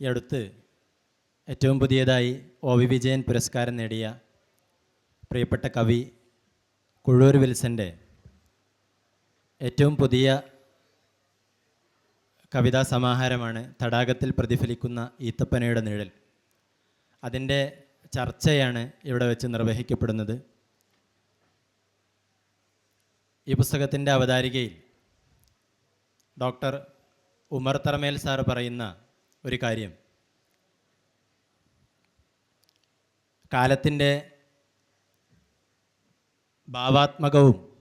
ഈ അടുത്ത് ഏറ്റവും പുതിയതായി ഒ വി വിജയൻ പുരസ്കാരം നേടിയ പ്രിയപ്പെട്ട കവി കുഴൂർ വിൽസന്റെ ഏറ്റവും പുതിയ കവിതാ സമാഹാരമാണ് തടാകത്തിൽ പ്രതിഫലിക്കുന്ന ഈത്തപ്പനയുടെ നിഴൽ. അതിന്റെ ചർച്ചയാണ് ഇവിടെ വെച്ച് നിർവഹിക്കപ്പെടുന്നത്. ഈ പുസ്തകത്തിന്റെ അവതാരികയിൽ ഡോക്ടർ ഉമർ തറമേൽ സാർ പറയുന്ന ഒരു കാര്യം. കാലത്തിന്റെ ഭാവാത്മകവും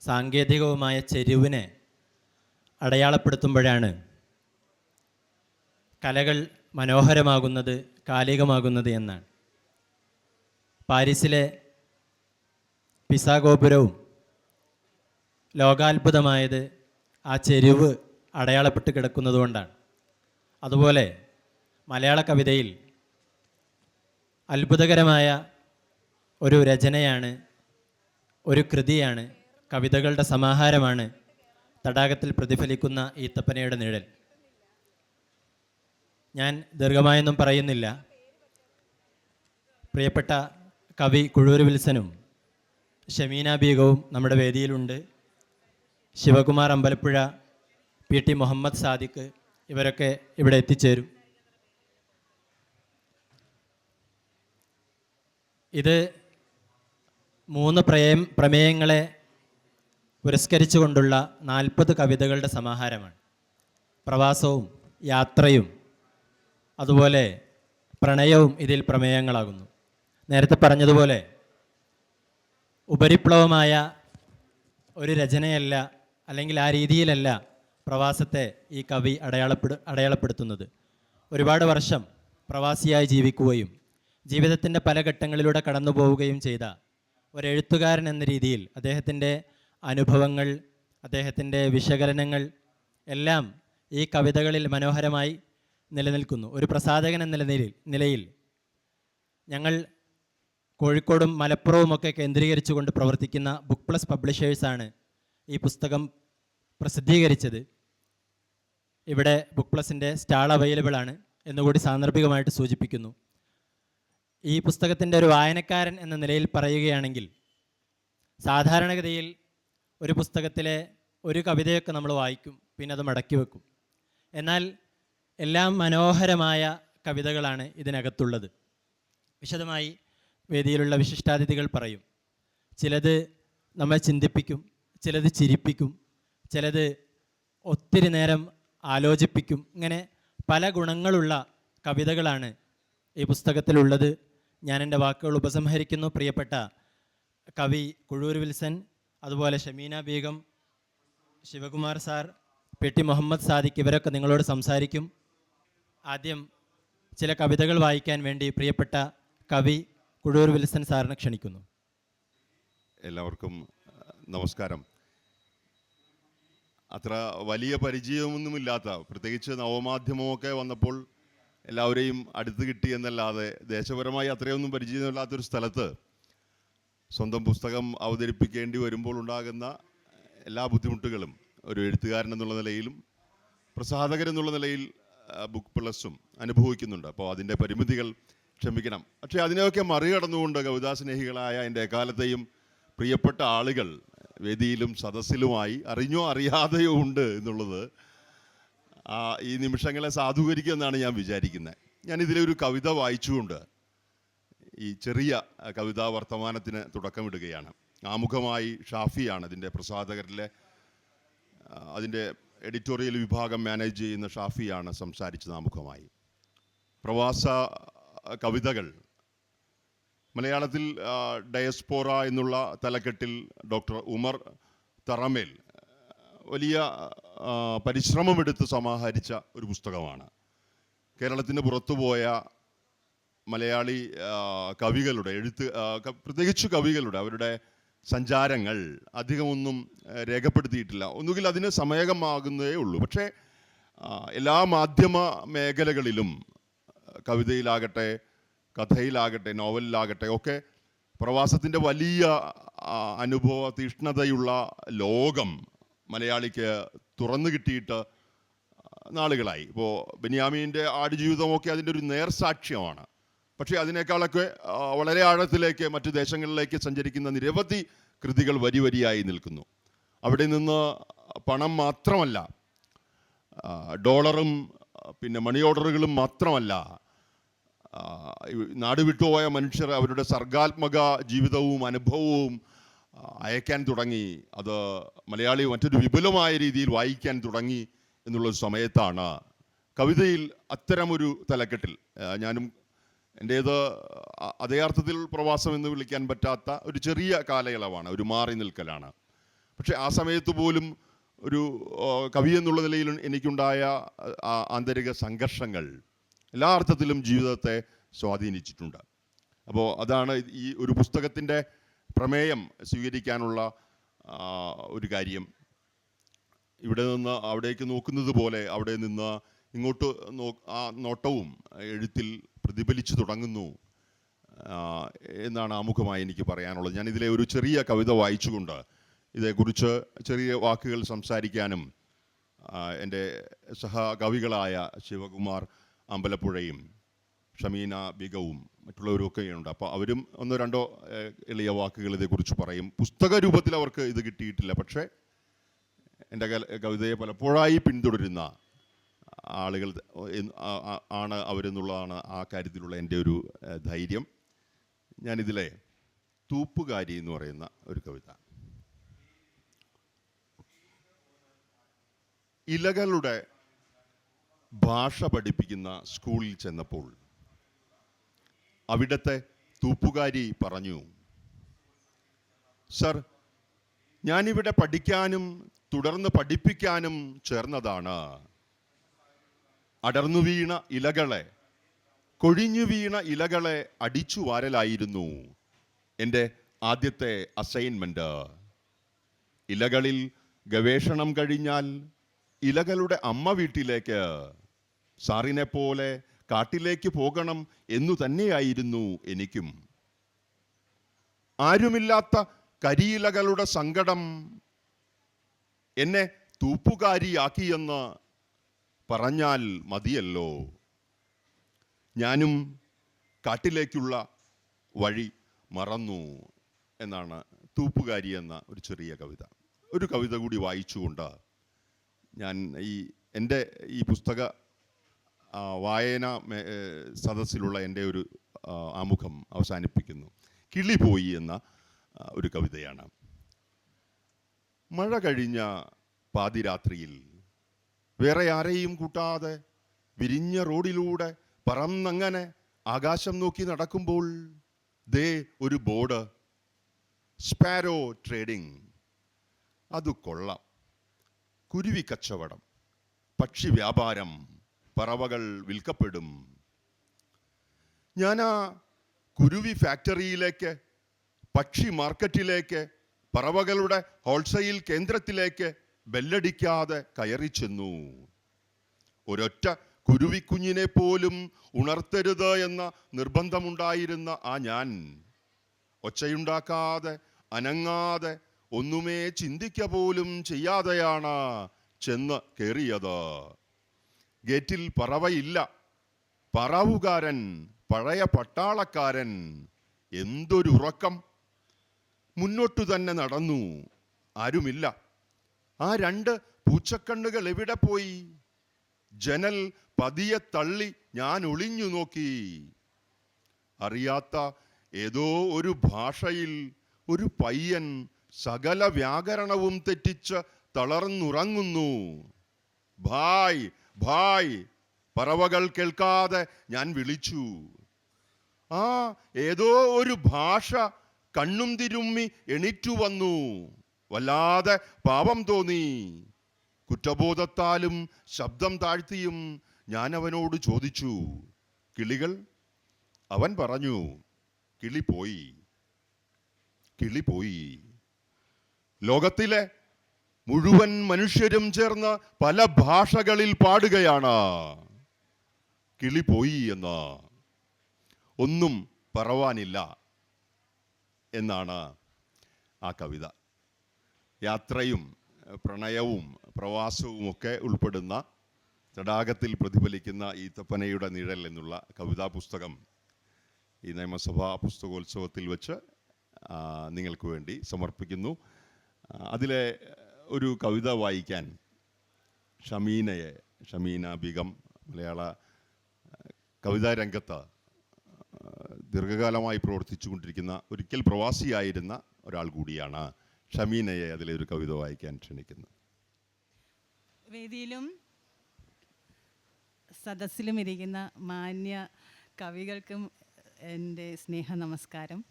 സാങ്കേതികവുമായ ചെരുവിനെ അടയാളപ്പെടുത്തുമ്പോഴാണ് കലകൾ മനോഹരമാകുന്നത് കാലികമാകുന്നത് എന്നാണ്. പാരീസിലെ പിസാ ഗോപുരവും ലോകാത്ഭുതമായത് ആ ചെരുവ് അടയാളപ്പെട്ട് കിടക്കുന്നതുകൊണ്ടാണ്. അതുപോലെ മലയാള കവിതയിൽ അത്ഭുതകരമായ ഒരു രചനയാണ് ഒരു കൃതിയാണ് കവിതകളുടെ സമാഹാരമാണ് തടാകത്തിൽ പ്രതിഫലിക്കുന്ന ഈത്തപ്പനയുടെ നിഴൽ. ഞാൻ ദീർഘമായൊന്നും പറയുന്നില്ല. പ്രിയപ്പെട്ട കവി കുഴൂർ വിൽസനും ഷമീന ബീഗവും നമ്മുടെ വേദിയിലുണ്ട്. ശിവകുമാർ അമ്പലപ്പുഴ പി ടി മുഹമ്മദ് സാദിഖ് ഇവരൊക്കെ ഇവിടെ എത്തിച്ചേരും. ഇത് മൂന്ന് പ്രമേയം പ്രമേയങ്ങളെ പുരസ്കരിച്ചുകൊണ്ടുള്ള നാൽപ്പത് കവിതകളുടെ സമാഹാരമാണ്. പ്രവാസവും യാത്രയും അതുപോലെ പ്രണയവും ഇതിൽ പ്രമേയങ്ങളാകുന്നു. നേരത്തെ പറഞ്ഞതുപോലെ ഉപരിപ്ലവമായ ഒരു രചനയല്ല അല്ലെങ്കിൽ ആ രീതിയിലല്ല പ്രവാസത്തെ ഈ കവി അടയാളപ്പെടു അടയാളപ്പെടുത്തുന്നത്. ഒരുപാട് വർഷം പ്രവാസിയായി ജീവിക്കുകയും ജീവിതത്തിന്റെ പല ഘട്ടങ്ങളിലൂടെ കടന്നു പോവുകയും ചെയ്ത ഒരെഴുത്തുകാരൻ എന്ന രീതിയിൽ അദ്ദേഹത്തിന്റെ അനുഭവങ്ങൾ അദ്ദേഹത്തിന്റെ വിശകലനങ്ങൾ എല്ലാം ഈ കവിതകളിൽ മനോഹരമായി നിലനിൽക്കുന്നു. ഒരു പ്രസാധകൻ എന്ന നിലയിൽ നിലയിൽ ഞങ്ങൾ കോഴിക്കോടും മലപ്പുറവുമൊക്കെ കേന്ദ്രീകരിച്ചുകൊണ്ട് പ്രവർത്തിക്കുന്ന ബുക്ക് പ്ലസ് പബ്ലിഷേഴ്സാണ് ഈ പുസ്തകം പ്രസിദ്ധീകരിച്ചത് ഇവിടെ ബുക്ക് പ്ലസിന്റെ സ്റ്റാൾ അവൈലബിൾ ആണ് എന്നുകൂടി സാന്ദർഭികമായിട്ട് സൂചിപ്പിക്കുന്നു. ഈ പുസ്തകത്തിന്റെ ഒരു വായനക്കാരൻ എന്ന നിലയിൽ പറയുകയാണെങ്കിൽ സാധാരണഗതിയിൽ ഒരു പുസ്തകത്തിലെ ഒരു കവിതയൊക്കെ നമ്മൾ വായിക്കും പിന്നെ അത് മടക്കി വെക്കും. എന്നാൽ എല്ലാം മനോഹരമായ കവിതകളാണ് ഇതിനകത്തുള്ളത്. വിശദമായി വേദിയിലുള്ള വിശിഷ്ടാതിഥികൾ പറയും ചിലത് നമ്മെ ചിന്തിപ്പിക്കും ചിലത് ചിരിപ്പിക്കും ചിലത് ഒത്തിരി നേരം ആലോചിപ്പിക്കും. ഇങ്ങനെ പല ഗുണങ്ങളുള്ള കവിതകളാണ് ഈ പുസ്തകത്തിലുള്ളത്. ഞാൻ എന്റെ വാക്കുകൾ ഉപസംഹരിക്കുന്നു. പ്രിയപ്പെട്ട കവി കുഴൂർ വിൽസൻ അതുപോലെ Shameena Beegum Sivakumar sir P T Muhammad Sadiq ഇവരൊക്കെ നിങ്ങളോട് സംസാരിക്കും. ആദ്യം ചില കവിതകൾ വായിക്കാൻ വേണ്ടി പ്രിയപ്പെട്ട കവി കുഴൂർ വിൽസൻ സാറിനെ ക്ഷണിക്കുന്നു. എല്ലാവർക്കും നമസ്കാരം. അത്ര വലിയ പരിചയമൊന്നുമില്ലാത്ത പ്രത്യേകിച്ച് നവമാധ്യമമൊക്കെ വന്നപ്പോൾ എല്ലാവരെയും അടുത്ത് കിട്ടി എന്നല്ലാതെ ദേശപരമായി അത്രയൊന്നും പരിചയമില്ലാത്തൊരു സ്ഥലത്ത് സ്വന്തം പുസ്തകം അവതരിപ്പിക്കേണ്ടി വരുമ്പോൾ ഉണ്ടാകുന്ന എല്ലാ ബുദ്ധിമുട്ടുകളും ഒരു എഴുത്തുകാരൻ എന്നുള്ള നിലയിലും പ്രസാധകൻ എന്നുള്ള നിലയിൽ ബുക്ക് പ്ലസും അനുഭവിക്കുന്നുണ്ട്. അപ്പോൾ അതിന്റെ പരിമിതികൾ ക്ഷമിക്കണം. പക്ഷേ അതിനെയൊക്കെ മറികടന്നുകൊണ്ട് കവിതാ സ്നേഹികളായ എന്റെ എക്കാലത്തെയും പ്രിയപ്പെട്ട ആളുകൾ വേദിയിലും സദസ്സിലുമായി അറിഞ്ഞോ അറിയാതെയോ ഉണ്ട് എന്നുള്ളത് ഈ നിമിഷങ്ങളെ സാധൂകരിക്കുമെന്നാണ് ഞാൻ വിചാരിക്കുന്നത്. ഞാൻ ഇതിലൊരു കവിത വായിച്ചുകൊണ്ട് ഈ ചെറിയ കവിതാ വർത്തമാനത്തിന് തുടക്കമിടുകയാണ്. ആമുഖമായി ഷാഫിയാണ് അതിന്റെ പ്രസാധകരിലെ അതിന്റെ എഡിറ്റോറിയൽ വിഭാഗം മാനേജ് ചെയ്യുന്ന ഷാഫിയാണ് സംസാരിച്ചത് ആമുഖമായി. പ്രവാസ കവിതകൾ മലയാളത്തിൽ ഡയസ്പോറ എന്നുള്ള തലക്കെട്ടിൽ ഡോക്ടർ ഉമർ തറമേൽ വലിയ പരിശ്രമമെടുത്ത് സമാഹരിച്ച ഒരു പുസ്തകമാണ്. കേരളത്തിന് പുറത്തുപോയ മലയാളി കവികളുടെ എഴുത്ത് പ്രത്യേകിച്ച് കവികളുടെ അവരുടെ സഞ്ചാരങ്ങൾ അധികമൊന്നും രേഖപ്പെടുത്തിയിട്ടില്ല. ഒന്നുകിൽ അതിന് സമയകമാകുന്നേ ഉള്ളൂ. പക്ഷേ എല്ലാ മാധ്യമ മേഖലകളിലും കവിതയിലാകട്ടെ കഥയിലാകട്ടെ നോവലിലാകട്ടെ ഒക്കെ പ്രവാസത്തിന്റെ വലിയ അനുഭവ തീഷ്ണതയുള്ള ലോകം മലയാളിക്ക് തുറന്നു കിട്ടിയിട്ട് നാളുകളായി. ഇപ്പോൾ ബെന്യാമീന്റെ ആടുജീവിതമൊക്കെ അതിന്റെ ഒരു നേർസാക്ഷ്യമാണ്. പക്ഷേ അതിനേക്കാളൊക്കെ വളരെ ആഴത്തിലേക്ക് മറ്റു ദേശങ്ങളിലേക്ക് സഞ്ചരിക്കുന്ന നിരവധി കൃതികൾ വരി വരിയായി നിൽക്കുന്നു. അവിടെ നിന്ന് പണം മാത്രമല്ല ഡോളറും പിന്നെ മണി ഓർഡറുകളും മാത്രമല്ല നാട് വിട്ടുപോയ മനുഷ്യർ അവരുടെ സർഗാത്മക ജീവിതവും അനുഭവവും അയക്കാൻ തുടങ്ങി. അത് മലയാളി മറ്റൊരു വിപുലമായ രീതിയിൽ വായിക്കാൻ തുടങ്ങി എന്നുള്ളൊരു സമയത്താണ്. കവിതയിൽ അത്തരമൊരു തലക്കെട്ടിൽ ഞാനും എന്റേത് അതേ അർത്ഥത്തിൽ പ്രവാസം എന്ന് വിളിക്കാൻ പറ്റാത്ത ഒരു ചെറിയ കാലയളവാണ് ഒരു മാറി നിൽക്കലാണ്. പക്ഷേ ആ സമയത്ത് പോലും ഒരു കവി എന്നുള്ള നിലയിൽ എനിക്കുണ്ടായ ആന്തരിക സംഘർഷങ്ങൾ എല്ലാ അർത്ഥത്തിലും ജീവിതത്തെ സ്വാധീനിച്ചിട്ടുണ്ട്. അപ്പോൾ അതാണ് ഈ ഒരു പുസ്തകത്തിന്റെ പ്രമേയം സ്വീകരിക്കാനുള്ള ഒരു കാര്യം. ഇവിടെ നിന്ന് അവിടേക്ക് നോക്കുന്നത് പോലെ അവിടെ നിന്ന് ഇങ്ങോട്ട് നോ ആ നോട്ടവും എഴുത്തിൽ പ്രതിഫലിച്ചു തുടങ്ങുന്നു എന്നാണ് ആമുഖമായി എനിക്ക് പറയാനുള്ളത്. ഞാൻ ഇതിലെ ഒരു ചെറിയ കവിത വായിച്ചുകൊണ്ട് ഇതേക്കുറിച്ച് ചെറിയ വാക്കുകൾ സംസാരിക്കാനും എന്റെ സഹകവികളായ ശിവകുമാർ അമ്പലപ്പുഴയും ഷമീന ബിഗവും മറ്റുള്ളവരും ഒക്കെ ഉണ്ട്. അപ്പോൾ അവരും ഒന്നോ രണ്ടോ എളിയ വാക്കുകൾ ഇതേക്കുറിച്ച് പറയും. പുസ്തക രൂപത്തിൽ അവർക്ക് ഇത് കിട്ടിയിട്ടില്ല. പക്ഷേ എന്റെ കവിതയെ പലപ്പോഴായി പിന്തുടരുന്ന ആളുകൾ ആണ് അവരെന്നുള്ളതാണ് ആ കാര്യത്തിലുള്ള എന്റെ ഒരു ധൈര്യം. ഞാനിതിലെ തൂപ്പുകാരി എന്ന് പറയുന്ന ഒരു കവിത. ഇലകളുടെ ഭാഷ പഠിപ്പിക്കുന്ന സ്കൂളിൽ ചെന്നപ്പോൾ അവിടുത്തെ തൂപ്പുകാരി പറഞ്ഞു സർ ഞാനിവിടെ പഠിക്കാനും തുടർന്ന് പഠിപ്പിക്കാനും ചേർന്നതാണ്. അടർന്നു വീണ ഇലകളെ കൊഴിഞ്ഞു വീണ ഇലകളെ അടിച്ചു വാരലായിരുന്നു എന്റെ ആദ്യത്തെ അസൈൻമെന്റ് ഇലകളിൽ ഗവേഷണം കഴിഞ്ഞാൽ ഇലകളുടെ അമ്മ വീട്ടിലേക്ക് സാറിനെ പോലെ കാട്ടിലേക്ക് പോകണം എന്നു തന്നെയായിരുന്നു എനിക്കും. ആരുമില്ലാത്ത കരിയിലകളുടെ സങ്കടം എന്നെ തൂപ്പുകാരിയാക്കിയെന്ന് പറഞ്ഞാൽ മതിയല്ലോ. ഞാനും കാട്ടിലേക്കുള്ള വഴി മറന്നു എന്നാണ് തൂപ്പുകാരി എന്ന ഒരു ചെറിയ കവിത. ഒരു കവിത കൂടി വായിച്ചുകൊണ്ട് ഞാൻ ഈ എന്റെ ഈ പുസ്തക വായന സദസ്സിലുള്ള എന്റെ ഒരു ആമുഖം അവസാനിപ്പിക്കുന്നു. കിളി പോയി എന്ന ഒരു കവിതയാണ്. മഴ കഴിഞ്ഞ പാതിരാത്രിയിൽ വേറെ ആരെയും കൂട്ടാതെ വിരിഞ്ഞ റോഡിലൂടെ പറന്നങ്ങനെ ആകാശം നോക്കി നടക്കുമ്പോൾ ദേ ഒരു ബോർഡ് സ്പാരോ ട്രേഡിംഗ് അത് കൊള്ളാം. കുരുവി കച്ചവടം പക്ഷി വ്യാപാരം പറവകൾ വിൽക്കപ്പെടും. ഞാൻ ആ കുരുവി ഫാക്ടറിയിലേക്ക് പക്ഷി മാർക്കറ്റിലേക്ക് പറവകളുടെ ഹോൾസെയിൽ കേന്ദ്രത്തിലേക്ക് ബെല്ലടിക്കാതെ കയറി ചെന്നു. ഒരൊറ്റ കുരുവിക്കുഞ്ഞിനെ പോലും ഉണർത്തരുത് എന്ന നിർബന്ധമുണ്ടായിരുന്ന ആ ഞാൻ ഒച്ചയുണ്ടാക്കാതെ അനങ്ങാതെ ഒന്നുമേ ചിന്തിക്ക പോലും ചെയ്യാതെയാണ് ചെന്ന് കയറിയത് ഗേറ്റിൽ പറവയില്ല. പറവുകാരൻ പഴയ പട്ടാളക്കാരൻ എന്തൊരു ഉറക്കം. മുന്നോട്ടു തന്നെ നടന്നു. ആരുമില്ല. ആ രണ്ട് പൂച്ചക്കണ്ണുകൾ എവിടെ പോയി? ജനൽ പതിയെ തള്ളി ഞാൻ ഒളിഞ്ഞു നോക്കി. അറിയാത്ത ഏതോ ഒരു ഭാഷയിൽ ഒരു പയ്യൻ സകല വ്യാകരണവും തെറ്റിച്ച് തളർന്നുറങ്ങുന്നു. ഭായ് ഭായ് പറവകൾ കേൾക്കാതെ ഞാൻ വിളിച്ചു. ആ ഏതോ ഒരു ഭാഷ കണ്ണും തിരുമ്മി എണിറ്റു വന്നു. വല്ലാതെ പാപം തോന്നി. കുറ്റബോധത്താലും ശബ്ദം താഴ്ത്തിയും ഞാൻ അവനോട് ചോദിച്ചു കിളികൾ? അവൻ പറഞ്ഞു കിളി പോയി കിളി പോയി. ലോകത്തിലെ മുഴുവൻ മനുഷ്യരും ചേർന്ന് പല ഭാഷകളിൽ പാടുകയാണ്. കിളി പോയി എന്ന്. ഒന്നും പറവാനില്ല എന്നാണ് ആ കവിത. യാത്രയും പ്രണയവും പ്രവാസവും ഒക്കെ ഉൾപ്പെടുന്ന തടാകത്തിൽ പ്രതിഫലിക്കുന്ന ഈത്തപ്പനയുടെ നിഴൽ എന്നുള്ള കവിതാ പുസ്തകം ഈ നിയമസഭാ പുസ്തകോത്സവത്തിൽ വെച്ച് നിങ്ങൾക്ക് വേണ്ടി സമർപ്പിക്കുന്നു. അതിലെ ഒരു കവിത വായിക്കാൻ ഷമീനയെ ഷമീന ബിഗം മലയാള കവിതാ രംഗത്ത് ദീർഘകാലമായി പ്രവർത്തിച്ചു കൊണ്ടിരിക്കുന്ന ഒരിക്കൽ പ്രവാസിയായിരുന്ന ഒരാൾ കൂടിയാണ് ഷമീനയെ അതിലെ ഒരു കവിത വായിക്കാൻ ക്ഷണിക്കുന്നത്. വേദിയിലും സദസ്സിലും ഇരിക്കുന്ന മാന്യ കവികൾക്കും എന്റെ സ്നേഹ നമസ്കാരം.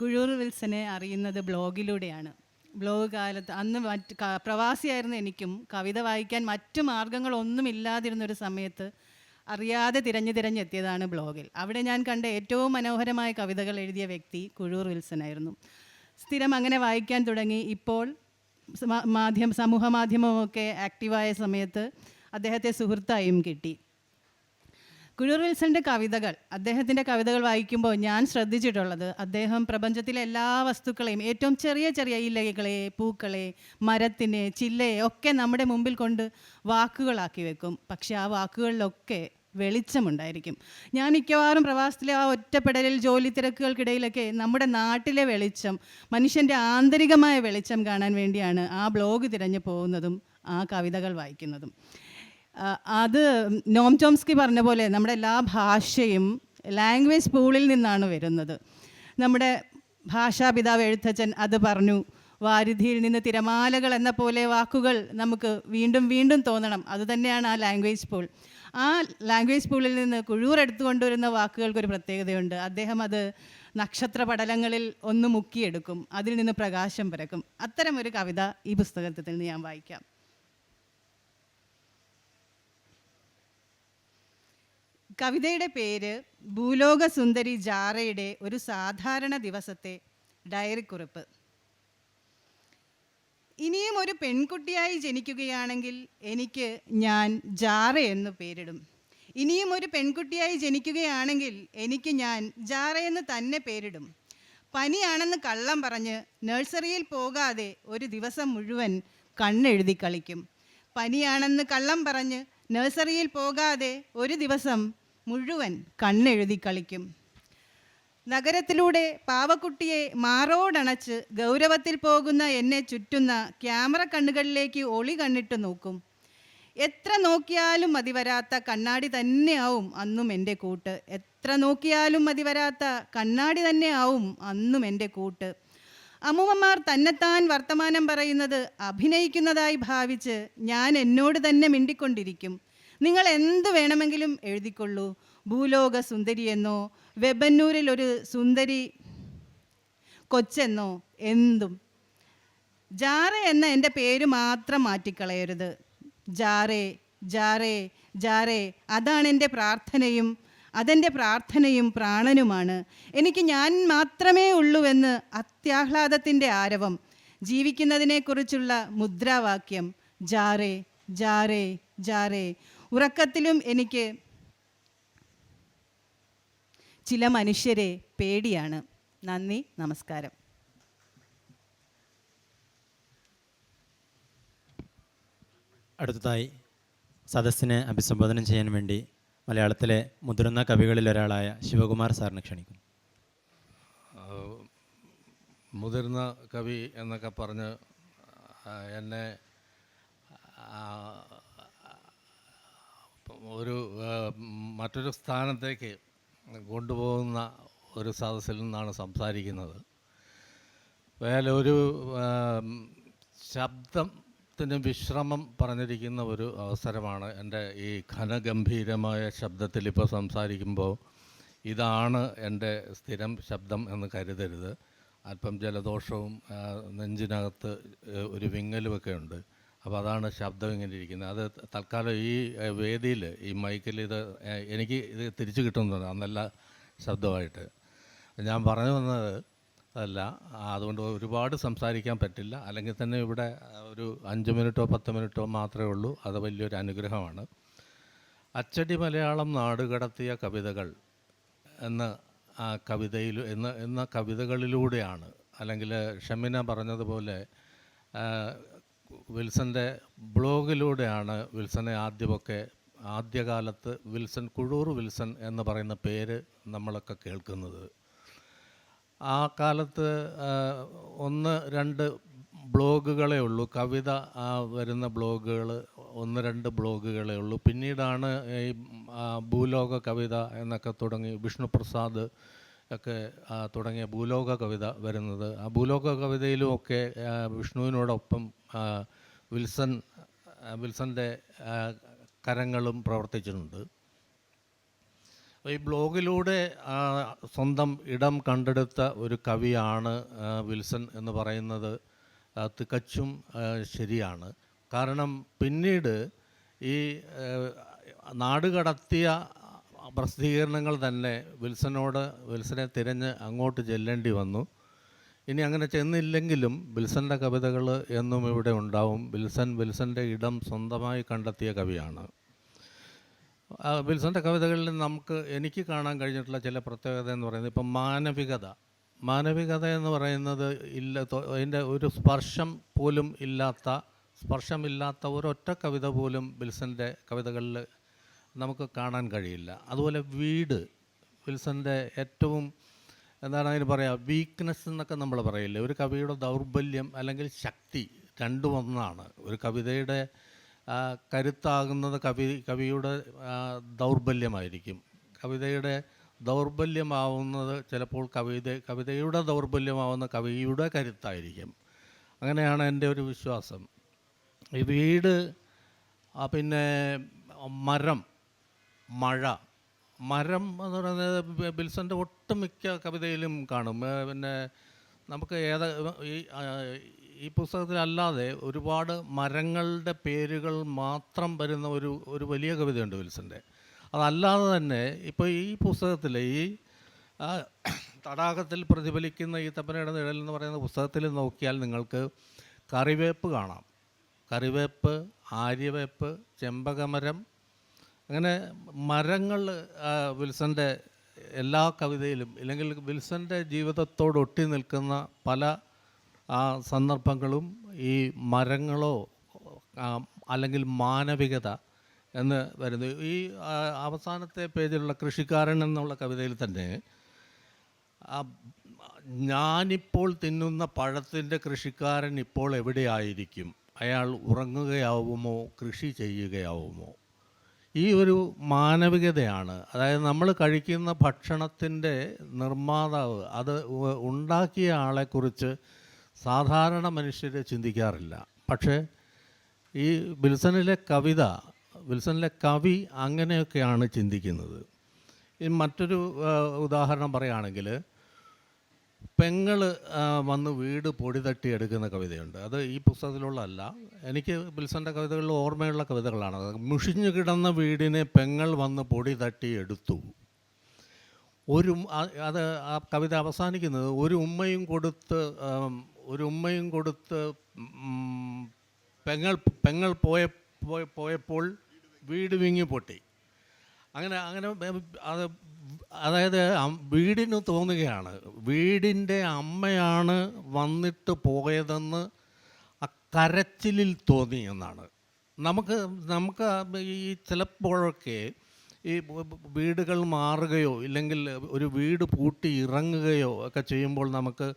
കുഴൂർ വിൽസനെ അറിയുന്നത് ബ്ലോഗിലൂടെയാണ്. ബ്ലോഗ് കാലത്ത് അന്ന് മറ്റ് പ്രവാസിയായിരുന്ന എനിക്കും കവിത വായിക്കാൻ മറ്റു മാർഗങ്ങളൊന്നുമില്ലാതിരുന്നൊരു സമയത്ത് അറിയാതെ തിരഞ്ഞു തിരഞ്ഞെത്തിയതാണ് ബ്ലോഗിൽ. അവിടെ ഞാൻ കണ്ട ഏറ്റവും മനോഹരമായ കവിതകൾ എഴുതിയ വ്യക്തി കുഴൂർ വിൽസനായിരുന്നു. സ്ഥിരം അങ്ങനെ വായിക്കാൻ തുടങ്ങി. ഇപ്പോൾ മാധ്യമ സമൂഹ മാധ്യമമൊക്കെ ആക്റ്റീവായ സമയത്ത് അദ്ദേഹത്തെ സുഹൃത്തായും കിട്ടി. കുഴൂർ വിൽസന്റെ കവിതകൾ അദ്ദേഹത്തിന്റെ കവിതകൾ വായിക്കുമ്പോൾ ഞാൻ ശ്രദ്ധിച്ചിട്ടുള്ളത് അദ്ദേഹം പ്രപഞ്ചത്തിലെ എല്ലാ വസ്തുക്കളെയും ഏറ്റവും ചെറിയ ചെറിയ ഇലകളെ പൂക്കളെ മരത്തിനെ ചില്ലയെ ഒക്കെ നമ്മുടെ മുമ്പിൽ കൊണ്ട് വാക്കുകളാക്കി വെക്കും. പക്ഷെ ആ വാക്കുകളിലൊക്കെ വെളിച്ചമുണ്ടായിരിക്കും. ഞാൻ മിക്കവാറും പ്രവാസത്തിലെ ആ ഒറ്റപ്പെടലിൽ ജോലി തിരക്കുകൾക്കിടയിലൊക്കെ നമ്മുടെ നാട്ടിലെ വെളിച്ചം മനുഷ്യന്റെ ആന്തരികമായ വെളിച്ചം കാണാൻ വേണ്ടിയാണ് ആ ബ്ലോഗ് തിരഞ്ഞു പോകുന്നതും ആ കവിതകൾ വായിക്കുന്നതും. അത് നോം ചോംസ്കി പറഞ്ഞ പോലെ നമ്മുടെ എല്ലാ ഭാഷയും ലാംഗ്വേജ് പൂളിൽ നിന്നാണ് വരുന്നത്. നമ്മുടെ ഭാഷാപിതാവ് എഴുത്തച്ഛൻ അത് പറഞ്ഞു വാരിധിയിൽ നിന്ന് തിരമാലകൾ എന്ന പോലെ വാക്കുകൾ നമുക്ക് വീണ്ടും വീണ്ടും തോന്നണം. അതുതന്നെയാണ് ആ ലാംഗ്വേജ് പൂൾ ആ ലാംഗ്വേജ് പൂളിൽ നിന്ന് കുഴൂർ എടുത്തു കൊണ്ടുവരുന്ന വാക്കുകൾക്കൊരു പ്രത്യേകതയുണ്ട്. അദ്ദേഹം അത് നക്ഷത്ര പടലങ്ങളിൽ ഒന്ന് മുക്കിയെടുക്കും. അതിൽ നിന്ന് പ്രകാശം പരക്കും അത്തരം ഒരു കവിത ഈ പുസ്തകത്തിൽ നിന്ന് ഞാൻ വായിക്കാം. കവിതയുടെ പേര് ഭൂലോകസുന്ദരി ജാറയുടെ ഒരു സാധാരണ ദിവസത്തെ ഡയറി കുറിപ്പ്. ഇനിയും ഒരു പെൺകുട്ടിയായി ജനിക്കുകയാണെങ്കിൽ എനിക്ക് ഞാൻ ജാറ എന്ന് പേരിടും. ഇനിയും ഒരു പെൺകുട്ടിയായി ജനിക്കുകയാണെങ്കിൽ എനിക്ക് ഞാൻ ജാറ എന്ന് തന്നെ പേരിടും. പനിയാണെന്ന് കള്ളം പറഞ്ഞ് നഴ്സറിയിൽ പോകാതെ ഒരു ദിവസം മുഴുവൻ കണ്ണെഴുതി കളിക്കും. പനിയാണെന്ന് കള്ളം പറഞ്ഞ് നഴ്സറിയിൽ പോകാതെ ഒരു ദിവസം മുഴുവൻ കണ്ണെഴുതി കളിക്കും. നഗരത്തിലൂടെ പാവക്കുട്ടിയെ മാറോടണച്ച് ഗൗരവത്തിൽ പോകുന്ന എന്നെ ചുറ്റുന്ന ക്യാമറ കണ്ണുകളിലേക്ക് ഒളി കണ്ണിട്ട് നോക്കും. എത്ര നോക്കിയാലും മതി വരാത്ത കണ്ണാടി തന്നെയാവും അന്നും എന്റെ കൂട്ട്. എത്ര നോക്കിയാലും മതി വരാത്ത കണ്ണാടി തന്നെയാവും അന്നും എന്റെ കൂട്ട്. അമ്മുമ്മമാർ തന്നെത്താൻ വർത്തമാനം പറയുന്നത് അഭിനയിക്കുന്നതായി ഭാവിച്ച് ഞാൻ എന്നോട് തന്നെ മിണ്ടിക്കൊണ്ടിരിക്കും. നിങ്ങൾ എന്ത് വേണമെങ്കിലും എഴുതിക്കൊള്ളൂ. ഭൂലോക സുന്ദരിയെന്നോ വെബന്നൂരിൽ ഒരു സുന്ദരി കൊച്ചെന്നോ എന്തും. ജാറ എന്ന എന്റെ പേര് മാത്രം മാറ്റിക്കളയരുത്. ജാറേ ജാറേ ജാറേ അതാണ് എന്റെ പ്രാർത്ഥനയും അതെന്റെ പ്രാർത്ഥനയും പ്രാണനുമാണ്. എനിക്ക് ഞാൻ മാത്രമേ ഉള്ളൂവെന്ന് അത്യാഹ്ലാദത്തിന്റെ ആരവം ജീവിക്കുന്നതിനെക്കുറിച്ചുള്ള മുദ്രാവാക്യം. ജാറേ ജാറേ ജാറേ. ഉറക്കത്തിലും എനിക്ക് ചില മനുഷ്യരെ പേടിയാണ്. നന്ദി നമസ്കാരം. അടുത്തതായി സദസ്സിനെ അഭിസംബോധന ചെയ്യാൻ വേണ്ടി മലയാളത്തിലെ മുതിർന്ന കവികളിൽ ഒരാളായ ശിവകുമാർ സാറിനെ ക്ഷണിക്കുന്നു. മുതിർന്ന കവി എന്നൊക്കെ പറഞ്ഞ് എന്നെ ഒരു മറ്റൊരു സ്ഥാനത്തേക്ക് കൊണ്ടുപോകുന്ന ഒരു സദസ്സിൽ നിന്നാണ് സംസാരിക്കുന്നത്. വേല ഒരു ആ, ശബ്ദത്തിന് വിശ്രമം പറഞ്ഞിരിക്കുന്ന ഒരു അവസരമാണ് എന്റെ ഈ ഘനഗംഭീരമായ ശബ്ദത്തിൽ ഇപ്പോൾ സംസാരിക്കുമ്പോൾ. ഇതാണ് എന്റെ സ്ഥിരം ശബ്ദം എന്ന് കരുതരുത്. അല്പം ജലദോഷവും നെഞ്ചിനകത്ത് ഒരു വിങ്ങലുമൊക്കെ ഉണ്ട്. അപ്പോൾ അതാണ് ശബ്ദം ഇങ്ങനെ ഇരിക്കുന്നത്. അത് തൽക്കാലം ഈ വേദിയിൽ ഈ മൈക്കിൽ ഇത് എനിക്ക് ഇത് തിരിച്ചു കിട്ടുന്നുണ്ട് അന്നല്ല ശബ്ദമായിട്ട്. ഞാൻ പറഞ്ഞു വന്നത് അല്ല അതുകൊണ്ട് ഒരുപാട് സംസാരിക്കാൻ പറ്റില്ല. അല്ലെങ്കിൽ തന്നെ ഇവിടെ ഒരു അഞ്ച് മിനിറ്റോ പത്ത് മിനിറ്റോ മാത്രമേ ഉള്ളൂ. അത് വലിയൊരു അനുഗ്രഹമാണ്. അച്ചടി മലയാളം നാടുകടത്തിയ കവിതകൾ എന്ന ആ കവിതയിൽ എന്ന എന്ന കവിതകളിലൂടെയാണ്. അല്ലെങ്കിൽ ഷമിന പറഞ്ഞതുപോലെ വിൽസന്റെ ബ്ലോഗിലൂടെയാണ് വിൽസനെ ആദ്യമൊക്കെ ആദ്യകാലത്ത് വിൽസൺ കുഴൂർ വിൽസൺ എന്ന് പറയുന്ന പേര് നമ്മളൊക്കെ കേൾക്കുന്നത്. ആ കാലത്ത് ഒന്ന് രണ്ട് ബ്ലോഗുകളേ ഉള്ളൂ. കവിത വരുന്ന ബ്ലോഗുകൾ ഒന്ന് രണ്ട് ബ്ലോഗുകളേ ഉള്ളൂ. പിന്നീടാണ് ഈ ഭൂലോക കവിത എന്നൊക്കെ തുടങ്ങി വിഷ്ണുപ്രസാദ് ഒക്കെ തുടങ്ങിയ ഭൂലോക കവിത വരുന്നത്. ആ ഭൂലോക കവിതയിലും ഒക്കെ വിഷ്ണുവിനോടൊപ്പം വിൽസൺ വിൽസന്റെ കരങ്ങളും പ്രവർത്തിച്ചിട്ടുണ്ട്. ഈ ബ്ലോഗിലൂടെ സ്വന്തം ഇടം കണ്ടെടുത്ത ഒരു കവിയാണ് വിൽസൺ എന്ന് പറയുന്നത് തികച്ചും ശരിയാണ്. കാരണം പിന്നീട് ഈ നാടുകടത്തിയ നാട് കടത്തിയ പ്രസിദ്ധീകരണങ്ങൾ തന്നെ വിൽസനോട് വിൽസനെ തിരഞ്ഞ് അങ്ങോട്ട് ചെല്ലേണ്ടി വന്നു. ഇനി അങ്ങനെ ചെന്നില്ലെങ്കിലും വിൽസന്റെ കവിതകൾ എന്നും ഇവിടെ ഉണ്ടാവും. വിൽസൻ വിൽസന്റെ ഇടം സ്വന്തമായി കണ്ടെത്തിയ കവിയാണ്. വിൽസന്റെ കവിതകളിൽ നമുക്ക് എനിക്ക് കാണാൻ കഴിഞ്ഞിട്ടുള്ള ചില പ്രത്യേകത എന്ന് പറയുന്നത് ഇപ്പം മാനവികത. മാനവികത എന്ന് പറയുന്നത് ഇല്ല അതിന്റെ ഒരു സ്പർശം പോലും ഇല്ലാത്ത സ്പർശമില്ലാത്ത ഒരൊറ്റ കവിത പോലും വിൽസന്റെ കവിതകളിൽ നമുക്ക് കാണാൻ കഴിയില്ല. അതുപോലെ വീട് വിൽസന്റെ ഏറ്റവും എന്താണ് അതിന് പറയുക വീക്ക്നെസ് എന്നൊക്കെ നമ്മൾ പറയില്ലേ? ഒരു കവിയുടെ ദൗർബല്യം അല്ലെങ്കിൽ ശക്തി രണ്ടും ഒന്നാണ്. ഒരു കവിതയുടെ കരുത്താകുന്നത് കവി കവിയുടെ ദൗർബല്യമായിരിക്കും. കവിതയുടെ ദൗർബല്യമാവുന്നത് ചിലപ്പോൾ കവിത കവിതയുടെ ദൗർബല്യമാവുന്ന കവിയുടെ കരുത്തായിരിക്കും. അങ്ങനെയാണ് എന്റെ ഒരു വിശ്വാസം. ഈ വീട് പിന്നെ മരം മഴ. മരം എന്ന് പറയുന്നത് ബിൽസന്റെ ഒട്ടുമിക്ക കവിതയിലും കാണും. പിന്നെ നമുക്ക് ഏത ഈ ഈ പുസ്തകത്തിലല്ലാതെ ഒരുപാട് മരങ്ങളുടെ പേരുകൾ മാത്രം വരുന്ന ഒരു ഒരു വലിയ കവിതയുണ്ട് വിൽസന്റെ അതല്ലാതെ തന്നെ ഇപ്പോൾ ഈ പുസ്തകത്തിൽ ഈ തടാകത്തിൽ പ്രതിഫലിക്കുന്ന ഈ തപ്പനയുടെ നിഴൽ എന്ന് പറയുന്ന പുസ്തകത്തിൽ നോക്കിയാൽ നിങ്ങൾക്ക് കറിവേപ്പ് കാണാം. കറിവേപ്പ് ആര്യവേപ്പ് ചെമ്പകമരം അങ്ങനെ മരങ്ങൾ വിൽസന്റെ എല്ലാ കവിതയിലും ഇല്ലെങ്കിൽ വിൽസന്റെ ജീവിതത്തോട് ഒട്ടി നിൽക്കുന്ന പല ആ, സന്ദർഭങ്ങളും ഈ മരങ്ങളോ അല്ലെങ്കിൽ മാനവികത എന്ന് വരുന്നു. ഈ അവസാനത്തെ പേജിലുള്ള കൃഷിക്കാരൻ എന്നുള്ള കവിതയിൽ തന്നെ ഞാനിപ്പോൾ തിന്നുന്ന പഴത്തിന്റെ കൃഷിക്കാരൻ ഇപ്പോൾ എവിടെയായിരിക്കും? അയാൾ ഉറങ്ങുകയാവുമോ? കൃഷി ചെയ്യുകയാവുമോ? ഈ ഒരു മാനവികതയാണ്. അതായത് നമ്മൾ കഴിക്കുന്ന ഭക്ഷണത്തിന്റെ നിർമ്മാതാവ് അത് ഉണ്ടാക്കിയ ആളെക്കുറിച്ച് സാധാരണ മനുഷ്യർ ചിന്തിക്കാറില്ല. പക്ഷേ ഈ വിൽസണിലെ കവിത വിൽസണിലെ കവി അങ്ങനെയൊക്കെയാണ് ചിന്തിക്കുന്നത്. മറ്റൊരു ഉദാഹരണം പറയുകയാണെങ്കിൽ പെങ്ങൾ വന്ന് വീട് പൊടി തട്ടി എടുക്കുന്ന കവിതയുണ്ട്. അത് ഈ പുസ്തകത്തിലുള്ളതല്ല. എനിക്ക് ബിൽസന്റെ കവിതകളിൽ ഓർമ്മയുള്ള കവിതകളാണ്. മുഷിഞ്ഞു കിടന്ന വീടിനെ പെങ്ങൾ വന്ന് പൊടി തട്ടി എടുത്തു. ഒരു അത് ആ കവിത അവസാനിക്കുന്നത് ഒരു ഉമ്മയും കൊടുത്ത് ഒരു ഉമ്മയും കൊടുത്ത് പെങ്ങൾ പെങ്ങൾ പോയ- പോയപ്പോൾ വീട് വിങ്ങി പൊട്ടി. അങ്ങനെ അങ്ങനെ അത് അതായത് വീടിന് തോന്നുകയാണ്. വീടിന്റെ അമ്മയാണ് വന്നിട്ട് പോയതെന്ന് കരച്ചിലിൽ തോന്നി എന്നാണ്. നമുക്ക് നമുക്ക് ഈ ചിലപ്പോഴൊക്കെ ഈ വീടുകൾ മാറുകയോ ഇല്ലെങ്കിൽ ഒരു വീട് പൂട്ടി ഇറങ്ങുകയോ ഒക്കെ ചെയ്യുമ്പോൾ നമുക്ക്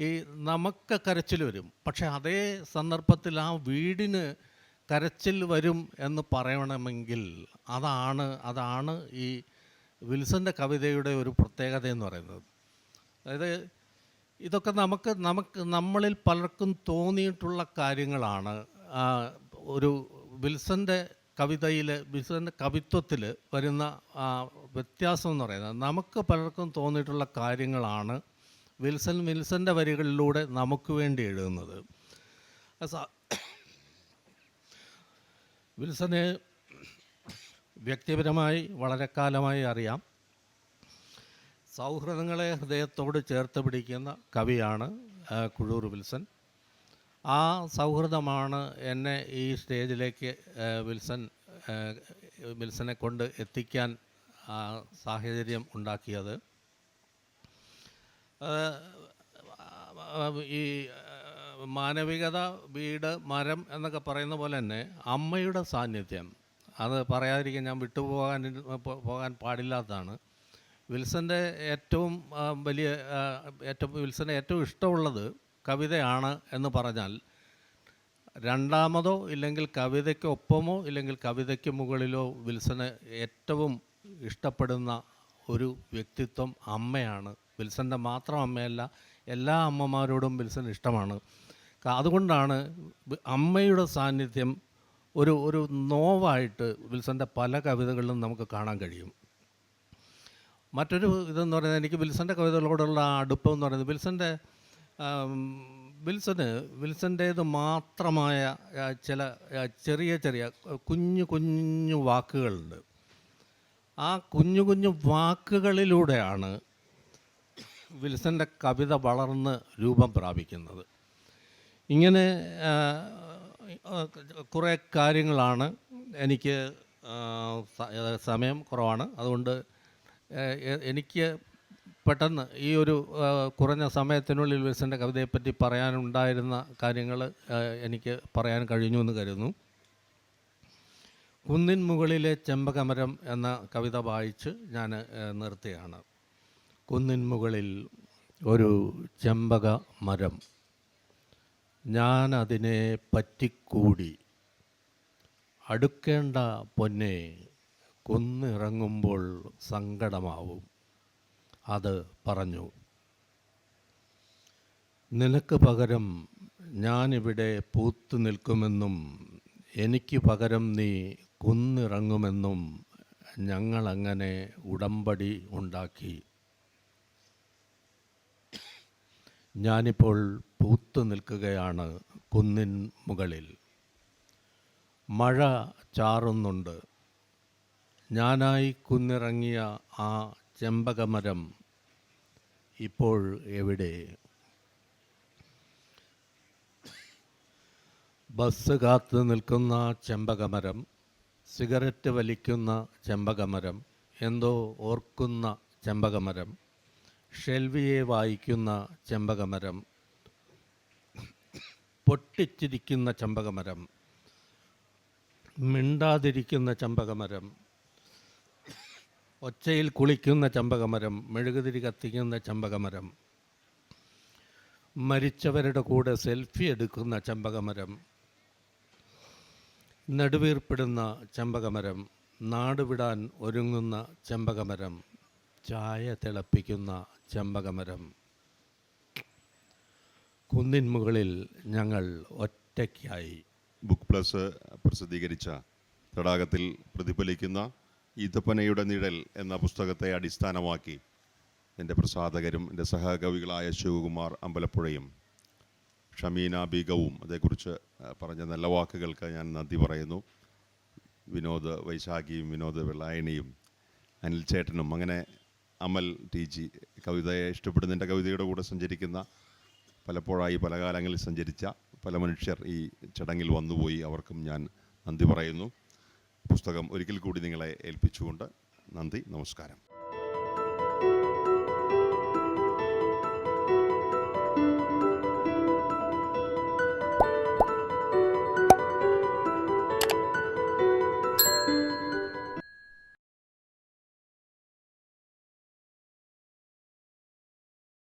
ഈ നമുക്ക് കരച്ചിൽ വരും. പക്ഷെ അതേ സന്ദർഭത്തിൽ ആ വീടിന് കരച്ചിൽ വരും എന്ന് പറയണമെങ്കിൽ അതാണ് അതാണ് ഈ വിൽസന്റെ കവിതയുടെ ഒരു പ്രത്യേകത എന്ന് പറയുന്നത്. അതായത് ഇതൊക്കെ നമുക്ക് നമുക്ക് നമ്മളിൽ പലർക്കും തോന്നിയിട്ടുള്ള കാര്യങ്ങളാണ്. ഒരു വിൽസന്റെ കവിതയിൽ വിൽസന്റെ കവിത്വത്തിൽ വരുന്ന വ്യത്യാസം എന്ന് പറയുന്നത് നമുക്ക് പലർക്കും തോന്നിയിട്ടുള്ള കാര്യങ്ങളാണ് വിൽസൺ വിൽസന്റെ വരികളിലൂടെ നമുക്ക് വേണ്ടി എഴുതുന്നത്. വിൽസനെ വ്യക്തിപരമായി വളരെ കാലമായി അറിയാം. സൗഹൃദങ്ങളെ ഹൃദയത്തോട് ചേർത്ത് പിടിക്കുന്ന കവിയാണ് കുഴൂർ വിൽസൺ. ആ സൗഹൃദമാണ് എന്നെ ഈ സ്റ്റേജിലേക്ക് വിൽസൻ വിൽസനെ കൊണ്ട് എത്തിക്കാൻ സാഹചര്യം ഉണ്ടാക്കിയത്. ഈ മാനവികത വീട് മരം എന്നൊക്കെ പറയുന്ന പോലെ തന്നെ അമ്മയുടെ സാന്നിധ്യം. അത് പറയാതിരിക്കാൻ ഞാൻ വിട്ടുപോകാൻ പോകാൻ പാടില്ലാത്തതാണ്. വിൽസന്റെ ഏറ്റവും വലിയ ഏറ്റവും വിൽസന്റെ ഏറ്റവും ഇഷ്ടമുള്ളത് കവിതയാണ് എന്ന് പറഞ്ഞാൽ രണ്ടാമതോ ഇല്ലെങ്കിൽ കവിതയ്ക്കൊപ്പമോ ഇല്ലെങ്കിൽ കവിതയ്ക്ക് മുകളിലോ വിൽസന് ഏറ്റവും ഇഷ്ടപ്പെടുന്ന ഒരു വ്യക്തിത്വം അമ്മയാണ്. വിൽസന്റെ മാത്രം അമ്മയല്ല എല്ലാ അമ്മമാരോടും വിൽസൻ ഇഷ്ടമാണ്. അതുകൊണ്ടാണ് അമ്മയുടെ സാന്നിധ്യം ഒരു ഒരു നോവായിട്ട് വിൽസന്റെ പല കവിതകളിലും നമുക്ക് കാണാൻ കഴിയും. മറ്റൊരു ഇതെന്ന് പറയുന്നത് എനിക്ക് വിൽസന്റെ കവിതകളോടുള്ള അടുപ്പം എന്ന് പറയുന്നത് വിൽസന്റെ വിൽസന് വിൽസന്റേത് മാത്രമായ ചില ചെറിയ ചെറിയ കുഞ്ഞു കുഞ്ഞു വാക്കുകളുണ്ട്. ആ കുഞ്ഞു കുഞ്ഞു വാക്കുകളിലൂടെയാണ് വിൽസന്റെ കവിത വളർന്ന് രൂപം പ്രാപിക്കുന്നത്. ഇങ്ങനെ കുറേ കാര്യങ്ങളാണ് എനിക്ക് സമയം കുറവാണ്. അതുകൊണ്ട് എനിക്ക് പെട്ടെന്ന് ഈ ഒരു കുറഞ്ഞ സമയത്തിനുള്ളിൽ വിൽസന്റെ കവിതയെപ്പറ്റി പറയാനുണ്ടായിരുന്ന കാര്യങ്ങൾ എനിക്ക് പറയാൻ കഴിഞ്ഞു എന്ന് കരുതുന്നു. കുന്നിൻ മുകളിലെ ചെമ്പകമരം എന്ന കവിത വായിച്ച് ഞാൻ നിർത്തിയാണ് കുന്നിൻ മുകളിൽ ഒരു ചെമ്പക മരം ഞാൻ അതിനെ പറ്റിക്കൂടി. അടുക്കേണ്ട പൊന്നെ കുന്നിറങ്ങുമ്പോൾ സങ്കടമാവും. അത് പറഞ്ഞു. നിനക്ക് പകരം ഞാനിവിടെ പൂത്തു നിൽക്കുമെന്നും എനിക്ക് പകരം നീ കുന്നിറങ്ങുമെന്നും ഞങ്ങളങ്ങനെ ഉടമ്പടി ഉണ്ടാക്കി. ഞാനിപ്പോൾ പൂത്തു നിൽക്കുകയാണ് കുന്നിൻ മുകളിൽ. മഴ ചാറുന്നുണ്ട്. ഞാനായി കുന്നിറങ്ങിയ ആ ചെമ്പകമരം ഇപ്പോൾ എവിടെ? ബസ് കാത്തു നിൽക്കുന്ന ചെമ്പകമരം സിഗരറ്റ് വലിക്കുന്ന ചെമ്പകമരം എന്തോ ഓർക്കുന്ന ചെമ്പകമരം ഷെൽവിയെ വായിക്കുന്ന ചെമ്പകമരം പൊട്ടിച്ചിരിക്കുന്ന ചെമ്പകമരം മിണ്ടാതിരിക്കുന്ന ചെമ്പകമരം ഒച്ചയിൽ കുളിക്കുന്ന ചെമ്പകമരം മെഴുകുതിരി കത്തിക്കുന്ന ചെമ്പകമരം മരിച്ചവരുടെ കൂടെ സെൽഫി എടുക്കുന്ന ചെമ്പകമരം നെടുവീർപ്പിടുന്ന ചെമ്പകമരം നാടുവിടാൻ ഒരുങ്ങുന്ന ചെമ്പകമരം. ചായ തിളപ്പിക്കുന്ന ചെമ്പകമരം. കുന്നിൻ മുകളിൽ ഞങ്ങൾ ഒറ്റയ്ക്കായി. ബുക്ക് പ്ലസ് പ്രസിദ്ധീകരിച്ച തടാകത്തിൽ പ്രതിഫലിക്കുന്ന ഈത്തപ്പനയുടെ നിഴൽ എന്ന പുസ്തകത്തെ അടിസ്ഥാനമാക്കി എന്റെ പ്രസാധകരും എന്റെ സഹകവികളായ ശിവകുമാർ അമ്പലപ്പുഴയും ഷമീന ബീഗവും അതേക്കുറിച്ച് പറഞ്ഞ നല്ല വാക്കുകൾക്ക് ഞാൻ നന്ദി പറയുന്നു. വിനോദ് വൈശാഖിയും വിനോദ് വെള്ളായണിയും അനിൽ ചേട്ടനും അങ്ങനെ അമൽ ടി ജി കവിതയെ ഇഷ്ടപ്പെടുന്നതിന്റെ കവിതയുടെ കൂടെ സഞ്ചരിക്കുന്ന പലപ്പോഴായി പല കാലങ്ങളിൽ സഞ്ചരിച്ച പല മനുഷ്യർ ഈ ചടങ്ങിൽ വന്നുപോയി. അവർക്കും ഞാൻ നന്ദി പറയുന്നു. പുസ്തകം ഒരിക്കൽ കൂടി നിങ്ങളെ ഏൽപ്പിച്ചുകൊണ്ട് നന്ദി നമസ്കാരം.